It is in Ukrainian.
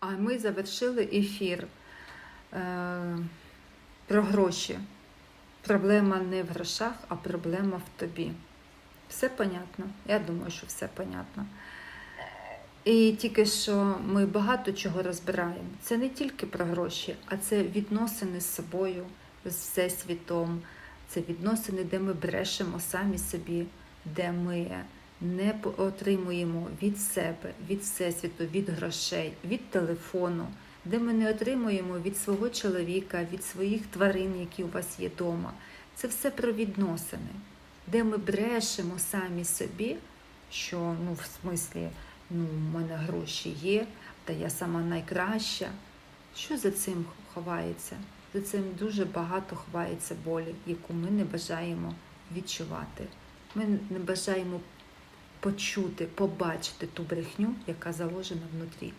А ми завершили ефір е, про гроші. Проблема не в грошах, а проблема в тобі. Все понятно? Я думаю, що все понятно. І тільки що ми багато чого розбираємо. Це не тільки про гроші, а це відносини з собою, з всесвітом. Це відносини, де ми брешемо самі собі, де ми не отримуємо від себе, від всесвіту, від грошей, від телефону, де ми не отримуємо від свого чоловіка, від своїх тварин, які у вас є вдома. Це все про відносини, де ми брешемо самі собі, що ну, в смислі, ну, у мене гроші є, та я сама найкраща. Що за цим ховається? За цим дуже багато ховається болі, яку ми не бажаємо відчувати. Ми не бажаємо почути, побачити ту брехню, яка заложена внутрі.